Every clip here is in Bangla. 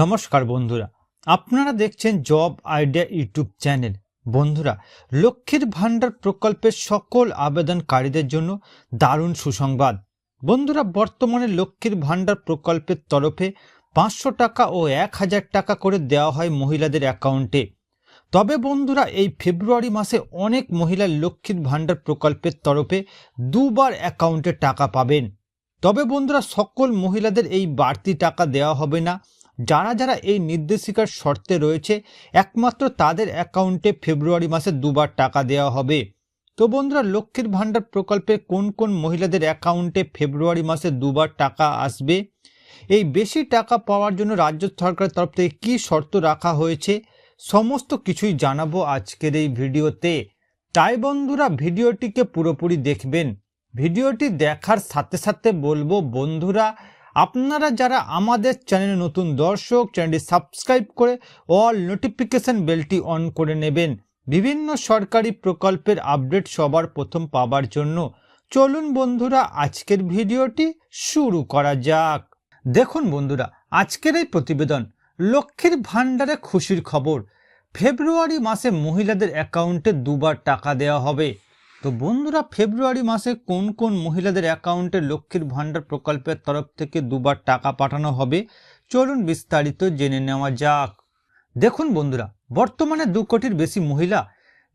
নমস্কার বন্ধুরা, আপনারা দেখছেন জব আইডিয়া ইউটিউব চ্যানেল। বন্ধুরা, লক্ষ্মীর ভাণ্ডার প্রকল্পের সকল আবেদনকারীদের জন্য দারুণ সুসংবাদ। বন্ধুরা, বর্তমানে লক্ষ্মীর ভাণ্ডার প্রকল্পের তরফে পাঁচশো টাকা ও এক হাজার টাকা করে দেওয়া হয় মহিলাদের অ্যাকাউন্টে। তবে বন্ধুরা, এই ফেব্রুয়ারি মাসে অনেক মহিলা লক্ষ্মীর ভাণ্ডার প্রকল্পের তরফে দুবার অ্যাকাউন্টে টাকা পাবেন। তবে বন্ধুরা, সকল মহিলাদের এই বাড়তি টাকা দেওয়া হবে না। যারা যারা এই নির্দেশিকার শর্তে রয়েছে, একমাত্র তাদের অ্যাকাউন্টে ফেব্রুয়ারি মাসে দুবার টাকা দেওয়া হবে। তো বন্ধুরা, লক্ষ্মীর ভাণ্ডার প্রকল্পে কোন কোন মহিলাদের অ্যাকাউন্টে ফেব্রুয়ারি মাসে দুবার টাকা আসবে? এই বেশি টাকা পাওয়ার জন্য রাজ্য সরকারের তরফ থেকে কী শর্ত রাখা হয়েছে? সমস্ত কিছুই জানাব আজকের এই ভিডিওতে। তাই বন্ধুরা, ভিডিওটিকে পুরোপুরি দেখবেন। ভিডিওটি দেখার সাথে সাথে বলব, বন্ধুরা আপনারা যারা আমাদের চ্যানেলে নতুন দর্শক, চ্যানেলটি সাবস্ক্রাইব করে অল নোটিফিকেশান বেলটি অন করে নেবেন। বিভিন্ন সরকারি প্রকল্পের আপডেট সবার প্রথম পাবার জন্য চলুন বন্ধুরা, আজকের ভিডিওটি শুরু করা যাক। দেখুন বন্ধুরা, আজকের এই প্রতিবেদন লক্ষ্মীর ভাণ্ডারে খুশির খবর। ফেব্রুয়ারি মাসে মহিলাদের অ্যাকাউন্টে দুবার টাকা দেওয়া হবে। তো বন্ধুরা, ফেব্রুয়ারি মাসে কোন কোন মহিলাদের অ্যাকাউন্টে লক্ষ্মীর ভাণ্ডার প্রকল্পের তরফ থেকে দুবার টাকা পাঠানো হবে, চলুন বিস্তারিত জেনে নেওয়া যাক। দেখুন বন্ধুরা, বর্তমানে দু কোটির বেশি মহিলা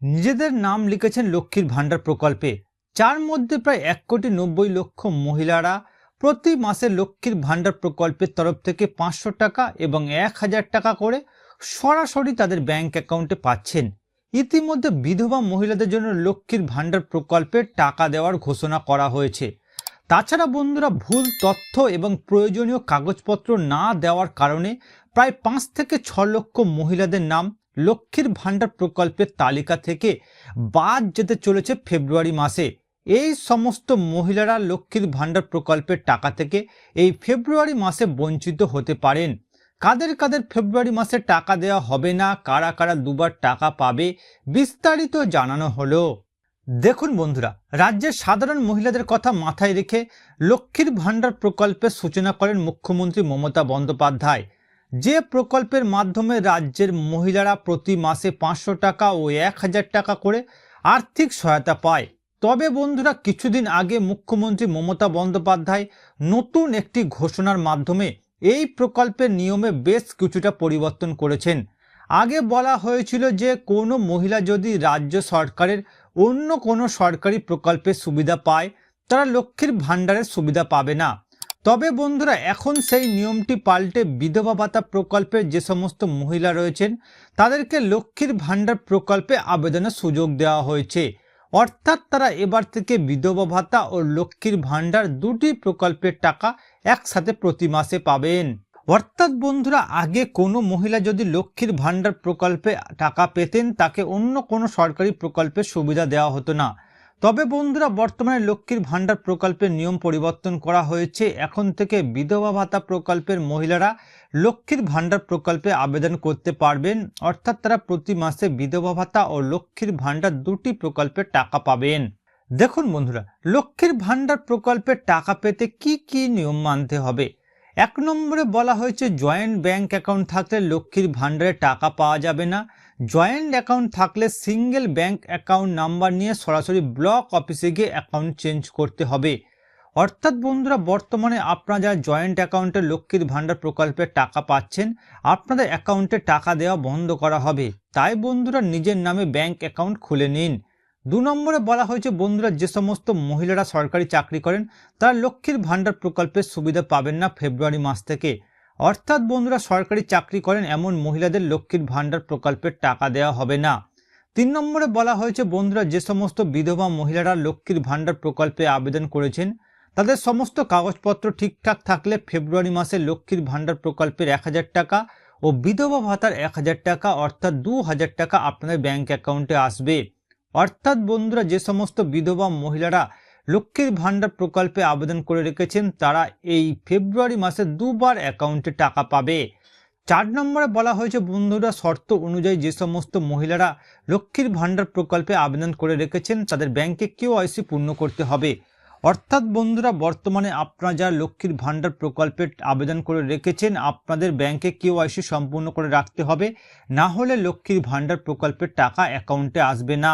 নিজেদের নাম লিখেছেন লক্ষ্মীর ভাণ্ডার প্রকল্পে। যার মধ্যে প্রায় এক কোটি নব্বই লক্ষ মহিলারা প্রতি মাসে লক্ষ্মীর ভাণ্ডার প্রকল্পের তরফ থেকে পাঁচশো টাকা এবং এক হাজার টাকা করে সরাসরি তাদের ব্যাংক অ্যাকাউন্টে পাচ্ছেন। ইতিমধ্যে বিধবা মহিলাদের জন্য লক্ষ্মীর ভাণ্ডার প্রকল্পে টাকা দেওয়ার ঘোষণা করা হয়েছে। তাছাড়া বন্ধুরা, ভুল তথ্য এবং প্রয়োজনীয় কাগজপত্র না দেওয়ার কারণে প্রায় পাঁচ থেকে ছ লক্ষ মহিলাদের নাম লক্ষ্মীর ভাণ্ডার প্রকল্পের তালিকা থেকে বাদ যেতে চলেছে ফেব্রুয়ারি মাসে। এই সমস্ত মহিলারা লক্ষ্মীর ভাণ্ডার প্রকল্পের টাকা থেকে এই ফেব্রুয়ারি মাসে বঞ্চিত হতে পারেন। কাদের কাদের ফেব্রুয়ারি মাসে টাকা দেওয়া হবে না, কারা কারা দুবার টাকা পাবে, বিস্তারিত জানানো হলো। দেখুন বন্ধুরা, রাজ্যের সাধারণ মহিলাদের কথা মাথায় রেখে লক্ষ্মীর ভাণ্ডার প্রকল্পের সূচনা করেন মুখ্যমন্ত্রী মমতা বন্দ্যোপাধ্যায়। যে প্রকল্পের মাধ্যমে রাজ্যের মহিলারা প্রতি মাসে পাঁচশো টাকা ও এক হাজার টাকা করে আর্থিক সহায়তা পায়। তবে বন্ধুরা, কিছুদিন আগে মুখ্যমন্ত্রী মমতা বন্দ্যোপাধ্যায় নতুন একটি ঘোষণার মাধ্যমে এই প্রকল্পের নিয়মে বেশ কিছুটা পরিবর্তন করেছেন। আগে বলা হয়েছিল যে কোনো মহিলা যদি রাজ্য সরকারের অন্য কোনো সরকারি প্রকল্পের সুবিধা পায়, তারা লক্ষ্মীর ভাণ্ডারের সুবিধা পাবে না। তবে বন্ধুরা, এখন সেই নিয়মটি পাল্টে বিধবা ভাতা প্রকল্পের যে সমস্ত মহিলা রয়েছেন, তাদেরকে লক্ষ্মীর ভাণ্ডার প্রকল্পে আবেদনের সুযোগ দেওয়া হয়েছে। অর্থাৎ তারা এবার থেকে বিধবা ভাতা ও লক্ষ্মীর ভাণ্ডার দুটি প্রকল্পের টাকা একসাথে প্রতি মাসে পাবেন। অর্থাৎ বন্ধুরা, আগে কোনো মহিলা যদি লক্ষ্মীর ভাণ্ডার প্রকল্পে টাকা পেতেন, তাকে অন্য কোনো সরকারি প্রকল্পের সুবিধা দেওয়া হতো না। তবে বন্ধুরা, বর্তমানে লক্ষ্মীর ভাণ্ডার প্রকল্পের নিয়ম পরিবর্তন করা হয়েছে। এখন থেকে বিধবা ভাতা প্রকল্পের মহিলারা লক্ষ্মীর ভাণ্ডার প্রকল্পে আবেদন করতে পারবেন। অর্থাৎ তারা প্রতি মাসে বিধবা ভাতা ও লক্ষ্মীর ভাণ্ডার দুটি প্রকল্পের টাকা পাবেন। দেখুন বন্ধুরা, লক্ষ্মীর ভাণ্ডার প্রকল্পের টাকা পেতে কি কি নিয়ম মানতে হবে? এক নম্বরে বলা হয়েছে, জয়েন্ট ব্যাংক অ্যাকাউন্ট থাকলে লক্ষ্মীর ভাণ্ডারে টাকা পাওয়া যাবে না। জয়েন্ট অ্যাকাউন্ট থাকলে সিঙ্গেল ব্যাংক অ্যাকাউন্ট নাম্বার নিয়ে সরাসরি ব্লক অফিসে গিয়ে অ্যাকাউন্ট চেঞ্জ করতে হবে। অর্থাৎ বন্ধুরা, বর্তমানে আপনারা যারা জয়েন্ট অ্যাকাউন্টে লক্ষ্মীর ভাণ্ডার প্রকল্পে টাকা পাচ্ছেন, আপনাদের অ্যাকাউন্টে টাকা দেওয়া বন্ধ করা হবে। তাই বন্ধুরা, নিজের নামে ব্যাংক অ্যাকাউন্ট খুলে নিন। দু নম্বরে বলা হয়েছে, বন্ধুরা, যে সমস্ত মহিলারা সরকারি চাকরি করেন, তারা লক্ষ্মীর ভাণ্ডার প্রকল্পের সুবিধা পাবেন না ফেব্রুয়ারি মাস থেকে। অর্থাৎ বন্ধুরা, সরকারি চাকরি করেন এমন মহিলাদের লক্ষ্মীর ভাণ্ডার প্রকল্পের টাকা দেওয়া হবে না। তিন নম্বরে বলা হয়েছে, বন্ধুরা, যে সমস্ত বিধবা মহিলারা লক্ষ্মীর ভাণ্ডার প্রকল্পে আবেদন করেছেন, তাদের সমস্ত কাগজপত্র ঠিকঠাক থাকলে ফেব্রুয়ারি মাসে লক্ষ্মীর ভাণ্ডার প্রকল্পের এক হাজার টাকা ও বিধবা ভাতার এক হাজার টাকা, অর্থাৎ দু হাজার টাকা আপনাদের ব্যাংক অ্যাকাউন্টে আসবে। অর্থাৎ বন্ধুরা, যে সমস্ত বিধবা মহিলারা লক্ষ্মীর ভাণ্ডার প্রকল্পে আবেদন করে রেখেছেন। তারা এই ফেব্রুয়ারি মাসে দুবার অ্যাকাউন্টে টাকা পাবে। চার নম্বরে বলা হয়েছে, বন্ধুরা, শর্ত অনুযায়ী যে সমস্ত মহিলারা লক্ষ্মীর ভাণ্ডার প্রকল্পে আবেদন করে রেখেছেন, তাদের ব্যাংকে কেওআইসি পূর্ণ করতে হবে। অর্থাৎ, বন্ধুরা, বর্তমানে আপনারা যারা লক্ষ্মীর ভাণ্ডার প্রকল্পে আবেদন করে রেখেছেন, আপনাদের ব্যাংকে কেওয়াইসি সম্পূর্ণ করে রাখতে হবে। না হলে লক্ষ্মীর ভাণ্ডার প্রকল্পের টাকা অ্যাকাউন্টে আসবে না।